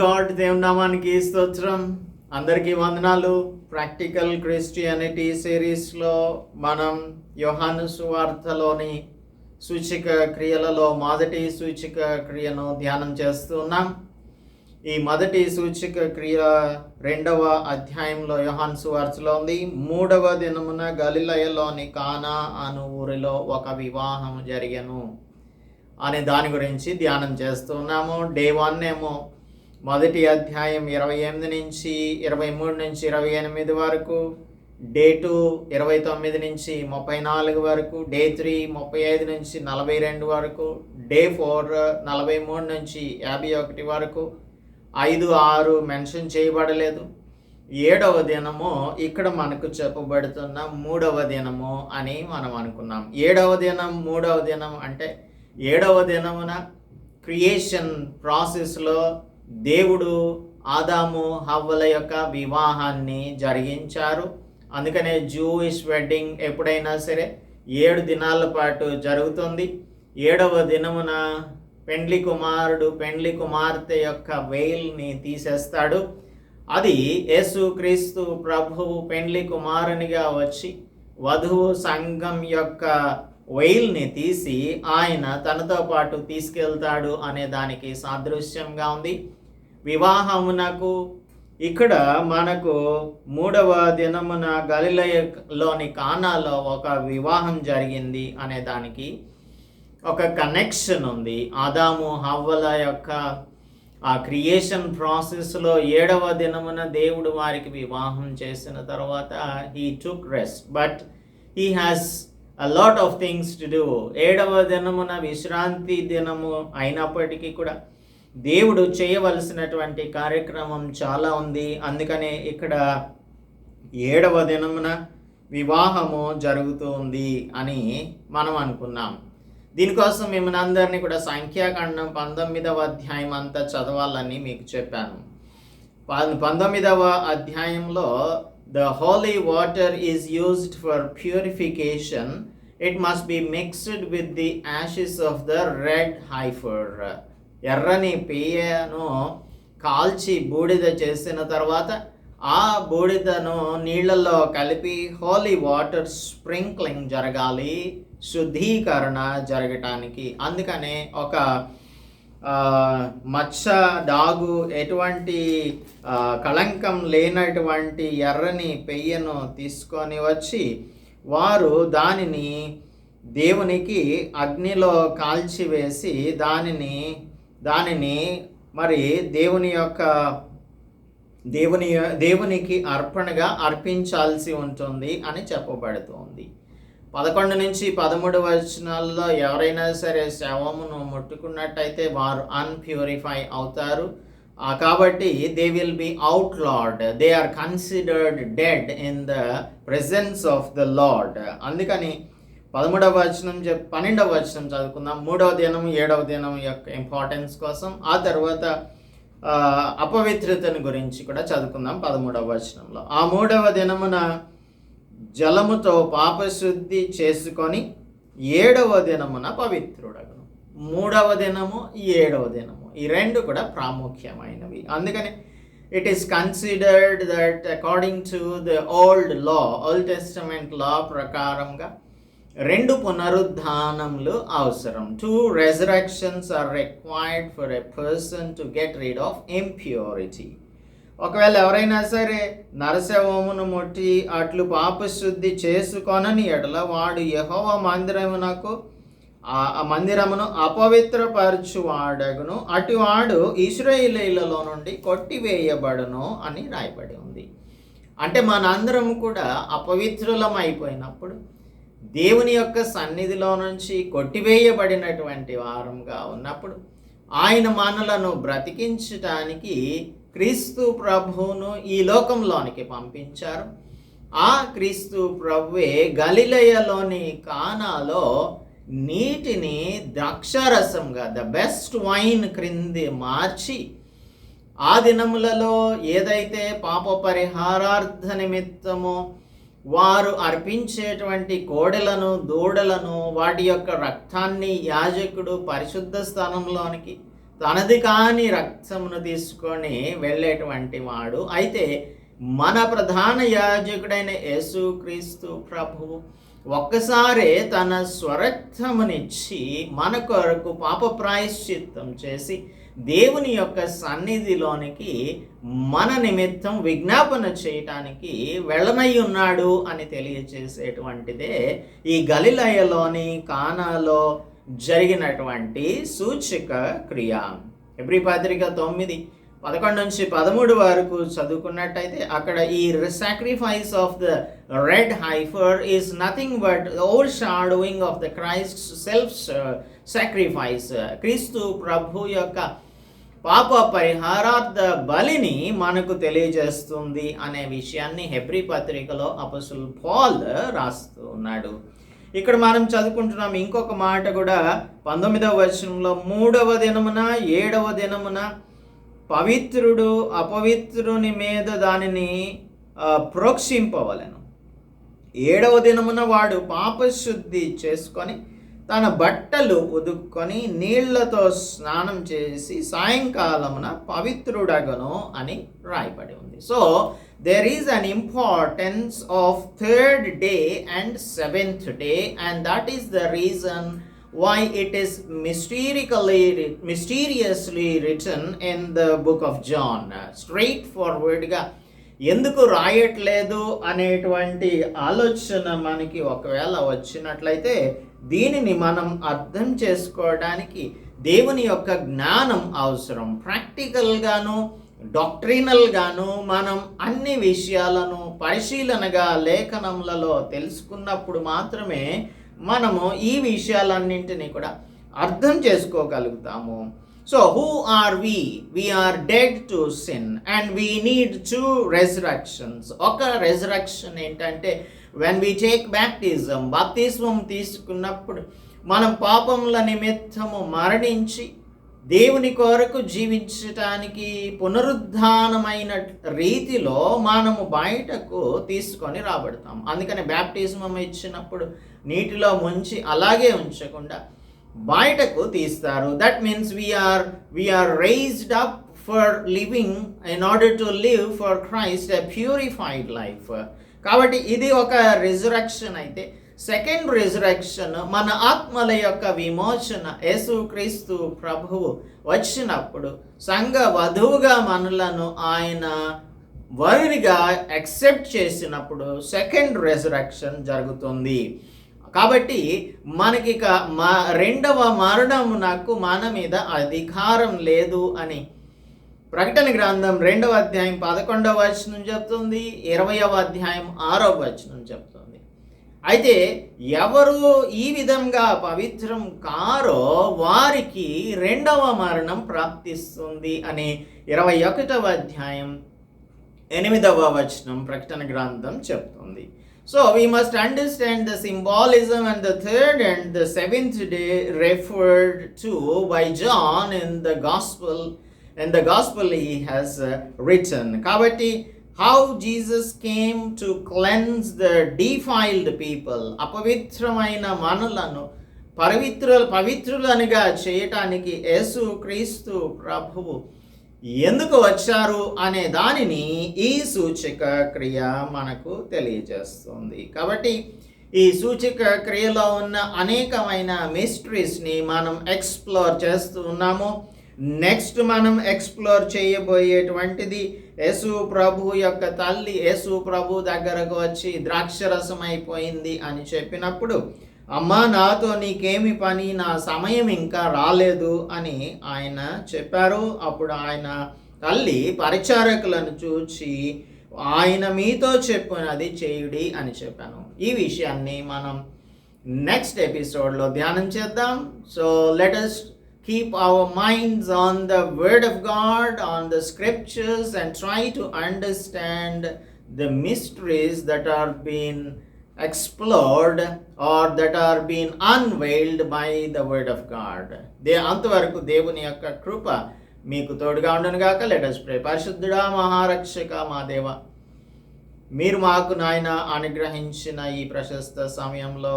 God దేవునామానికి స్తోత్రం అందరికీ వందనాలు ప్రాక్టికల్ క్రిస్టియానిటీ సిరీస్లో మనం యోహాను సువార్తలోని సూచిక క్రియలలో మొదటి సూచిక క్రియను ధ్యానం చేస్తున్నాం ఈ మొదటి సూచిక క్రియ రెండవ అధ్యాయంలో యోహాన్ సువార్తలో ఉంది. మూడవ దినమున గలిలయలోని కానా అను ఊరిలో ఒక వివాహం జరిగను. అనే దాని గురించి ధ్యానం చేస్తున్నాము డే వన్ ఏమో మొదటి అధ్యాయం ఇరవై ఎనిమిది నుంచి ఇరవై మూడు నుంచి ఇరవై ఎనిమిది వరకు డే టూ ఇరవై తొమ్మిది నుంచి ముప్పై నాలుగు వరకు డే త్రీ ముప్పై ఐదు నుంచి నలభై రెండు వరకు డే ఫోర్ నలభై మూడు నుంచి యాభై ఒకటి వరకు ఐదు ఆరు మెన్షన్ చేయబడలేదు. ఏడవ దినము ఇక్కడ మనకు చెప్పబడుతున్న మూడవ దినము అని మనం అనుకున్నాం. ఏడవ దినం మూడవ దినం అంటే ఏడవ దినమున క్రియేషన్ ప్రాసెస్లో దేవుడు ఆదాము హవ్వల యొక్క వివాహాన్ని జరిగించారు. అందుకనే జూయిష్ వెడ్డింగ్ ఎప్పుడైనా సరే ఏడు దినాల పాటు జరుగుతుంది. ఏడవ దినమున పెండ్లి కుమారుడు పెండ్లి కుమార్తె యొక్క వెయిల్ని తీసేస్తాడు. అది యేసుక్రీస్తు ప్రభువు పెండ్లి కుమారునిగా వచ్చి వధువు సంఘం యొక్క వెయిల్ని తీసి ఆయన తనతో పాటు తీసుకెళ్తాడు అనే దానికి సాదృశ్యంగా ఉంది. వివాహమునకు ఇక్కడ మనకు మూడవ దినమున గలిలయలోని కానాలో ఒక వివాహం జరిగింది అనే దానికి ఒక కనెక్షన్ ఉంది. ఆదాము హవ్వల యొక్క ఆ క్రియేషన్ ప్రాసెస్లో ఏడవ దినమున దేవుడు వారికి వివాహం చేసిన తర్వాత he took rest but he has a lot of things to do ఏడవ దినమున విశ్రాంతి దినము అయినప్పటికీ కూడా దేవుడు చేయవలసినటువంటి కార్యక్రమం చాలా ఉంది. అందుకనే ఇక్కడ ఏడవ దినమున వివాహము జరుగుతుంది అని మనం అనుకున్నాం. దీనికోసం మిమ్మల్ని అందరినీ కూడా సంఖ్యాకాండం పంతొమ్మిదవ అధ్యాయం అంతా చదవాలని మీకు చెప్పాను. పంతొమ్మిదవ అధ్యాయంలో the holy water is used for purification. It must be mixed with the ashes of the red heifer. ఎర్రని పేయను కాల్చి బూడిద చేసిన తర్వాత ఆ బూడిదను నీళ్ళల్లో కలిపి హోలీ వాటర్ స్ప్రింక్లింగ్ జరగాలి శుద్ధీకరణ జరగటానికి. అందుకనే ఒక ఆ, మచ్చ డాగు ఎటువంటి కళంకం లేనటువంటి ఎర్రని పెయ్యను తీసుకొని వచ్చి వారు దానిని దేవునికి అగ్నిలో కాల్చివేసి దానిని దానిని మరి దేవుని యొక్క దేవుని దేవునికి అర్పణగా అర్పించాల్సి ఉంటుంది అని చెప్పబడుతోంది. పదకొండు నుంచి పదమూడు వచనాల్లో ఎవరైనా సరే శవమును ముట్టుకున్నట్టయితే వారు అన్ప్యూరిఫై అవుతారు. కాబట్టి they will be outlawed they are considered dead in the presence of the lord అందుకని పదమూడవ వచనం చెప్ పన్నెండవ వచనం చదువుకుందాం. మూడవ దినం ఏడవ దినం యొక్క ఇంపార్టెన్స్ కోసం. ఆ తర్వాత అపవిత్రతను గురించి కూడా చదువుకుందాం పదమూడవ వచనంలో. ఆ మూడవ దినమున జలముతో పాపశుద్ధి చేసుకొని ఏడవ దినమున పవిత్రుడగను. మూడవ దినము ఏడవ దినము. ఈ రెండు కూడా ప్రాముఖ్యమైనవి. అందుకని it is considered that according to the old law old testament law ప్రకారంగా రెండు పునరుద్ధానములు అవసరం. Two resurrections are required for a person to get rid of impurity ఒకవేళ ఎవరైనా సరే నరసవమును ముట్టి అట్లు పాపశుద్ధి చేసుకొనని ఎడల వాడు యహోవ మందిరమునకు ఆ ఆ మందిరమును అపవిత్రపరచువాడగును. అటువాడు ఇస్రాయిలీలలో నుండి కొట్టివేయబడును అని రాయబడి ఉంది. అంటే మనందరం కూడా అపవిత్రులం అయిపోయినప్పుడు దేవుని యొక్క సన్నిధిలో నుంచి కొట్టివేయబడినటువంటి వారంగా ఉన్నప్పుడు ఆయన మనలను బ్రతికించటానికి క్రీస్తు ప్రభువును ఈ లోకంలోనికి పంపించారు. ఆ క్రీస్తు ప్రభువే గలిలయలోని కానాలో నీటిని ద్రాక్షారసంగా ద బెస్ట్ వైన్ క్రింది మార్చి ఆ దినములలో ఏదైతే పాప పరిహారార్థ నిమిత్తమో వారు అర్పించేటువంటి కోడెలను దూడలను వాటి యొక్క రక్తాన్ని యాజకుడు పరిశుద్ధ స్థానంలోనికి తనది కాని రక్తమును తీసుకొని వెళ్ళేటువంటి వాడు. అయితే మన ప్రధాన యాజకుడైన యేసుక్రీస్తు ప్రభు ఒక్కసారే తన స్వరక్తమునిచ్చి మన కొరకు పాప ప్రాయశ్చిత్తం చేసి దేవుని యొక్క సన్నిధిలోనికి మన నిమిత్తం విజ్ఞాపన చేయటానికి వెళ్ళనై ఉన్నాడు అని తెలియచేసేటువంటిదే ఈ గలిలయలోని కానాలో జరిగినటువంటి సూచిక క్రియ. ఎబ్రి పత్రిక తొమ్మిది పదకొండు నుంచి పదమూడు వరకు చదువుకున్నట్టయితే అక్కడ ఈ sacrifice of the red heifer is nothing but overshadowing of the Christ self sacrifice క్రీస్తు ప్రభు యొక్క పాప పరిహారార్థ బలిని మనకు తెలియజేస్తుంది అనే విషయాన్ని హెబ్రి పత్రికలో అపసుల్ పాల్ రాస్తూ ఉన్నాడు. ఇక్కడ మనం చదువుకుంటున్నాం ఇంకొక మాట కూడా పంతొమ్మిదవ వచనంలో మూడవ దినమున ఏడవ దినమున పవిత్రుడు అపవిత్రుని మీద దానిని ప్రోక్షింపవలను. ఏడవ దినమున వాడు పాపశుద్ధి చేసుకొని తన బట్టలు ఉదుక్కొని నీళ్ళతో స్నానం చేసి సాయంకాలమున పవిత్రుడగను అని రాయబడి ఉంది. So there is an importance of third day and seventh day and that is the reason why it is mysterically mysteriously written in the book of John. Straight ఫార్వర్డ్గా గా ఎందుకు రాయట్లేదు అనేటువంటి ఆలోచన మనకి ఒకవేళ వచ్చినట్లయితే దీనిని మనం అర్థం చేసుకోవడానికి దేవుని యొక్క జ్ఞానం అవసరం. ప్రాక్టికల్గాను డాక్ట్రినల్గాను మనం అన్ని విషయాలను పరిశీలనగా లేఖనములలో తెలుసుకున్నప్పుడు మాత్రమే మనము ఈ విషయాలన్నింటినీ కూడా అర్థం చేసుకోగలుగుతాము. So who are we we are dead to sin and we need two resurrections ఒక రెజరక్షన్ ఏంటంటే వెన్ వీ టేక్ బ్యాప్టిజం బాప్తిజం తీసుకున్నప్పుడు మనం పాపముల నిమిత్తము మరణించి దేవుని కొరకు జీవించటానికి పునరుద్ధానమైన రీతిలో మనము బయటకు తీసుకొని రాబడతాం. అందుకని బ్యాప్టిజం ఇచ్చినప్పుడు నీటిలో ముంచి అలాగే ఉంచకుండా బయటకు తీస్తారు. That means we are we are raised up for living in order to live for Christ a purified life కాబట్టి ఇది ఒక రిజరక్షన్ అయితే. సెకండ్ రిజరక్షన్ మన ఆత్మల యొక్క విమోచన యేసుక్రీస్తు ప్రభువు వచ్చినప్పుడు సంఘ వధువుగా మనలను ఆయన వరునిగా యాక్సెప్ట్ చేసినప్పుడు సెకండ్ రెజరక్షన్ జరుగుతుంది. కాబట్టి మనకి మా రెండవ మరణమునకు మన మీద అధికారం లేదు అని. ప్రకటన గ్రంథం రెండవ అధ్యాయం పదకొండవ వచనం చెప్తుంది ఇరవయవ అధ్యాయం ఆరవ వచనం చెప్తుంది. అయితే ఎవరు ఈ విధంగా పవిత్రం కారో వారికి రెండవ మరణం ప్రాప్తిస్తుంది అని ఇరవై ఒకటవ అధ్యాయం ఎనిమిదవ వచనం ప్రకటన గ్రంథం చెప్తుంది. so we must understand the symbolism and the third and the seventh day referred to by John in the gospel in the gospel he has return కాబట్టి how Jesus came to cleanse the defiled people అపవిత్రమైన మనులను పవిత్ర పవిత్రులనుగా చేయటానికి యేసు క్రీస్తు ప్రభువు ఎందుకు వచ్చారు అనే దానిని ఈ సూచిక క్రియ మనకు తెలియజేస్తుంది. కాబట్టి ఈ సూచిక క్రియలో ఉన్న అనేకమైన మిస్టరీస్ని మనం ఎక్స్ప్లోర్ చేస్తూ ఉన్నాము. నెక్స్ట్ మనం ఎక్స్ప్లోర్ చేయబోయేటువంటిది యేసు ప్రభు యొక్క తల్లి యేసు ప్రభు దగ్గరకు వచ్చి ద్రాక్షరసం అయిపోయింది అని చెప్పినప్పుడు అమ్మా నాతో నీకేమి పని? నా సమయం ఇంకా రాలేదు అని ఆయన చెప్పారు. అప్పుడు ఆయన తల్లి పరిచారకులను చూచి ఆయన మీతో చెప్పినది చేయుడి అని చెప్పాను. ఈ విషయాన్ని మనం నెక్స్ట్ ఎపిసోడ్లో ధ్యానం చేద్దాం. So let us keep our minds on the Word of God, on the Scriptures, and try to understand the mysteries that are being explored are that are been unveiled by the word of God they అంతవరకు దేవుని యొక్క కృప మీకు తోడుగా ఉండను గాక. Let's ప్రే పరిశుద్ధుడా మహారక్షక మా దేవ మీరు మాకు నాయన అనుగ్రహించిన ఈ ప్రశస్త సమయంలో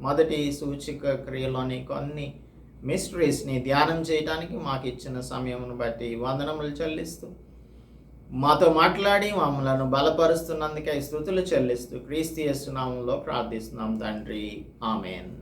మొదటి సూచిక క్రియలోని కొన్ని మిస్టరీస్ని ధ్యానం చేయడానికి మాకు ఇచ్చిన సమయమును బట్టి వందనములు చెల్లిస్తూ మాతో మాట్లాడి మమ్మలను బలపరుస్తున్నందుకై స్థుతులు చెల్లిస్తూ క్రీస్తు యేసు ప్రార్థిస్తున్నాం తండ్రి. ఆమెన్.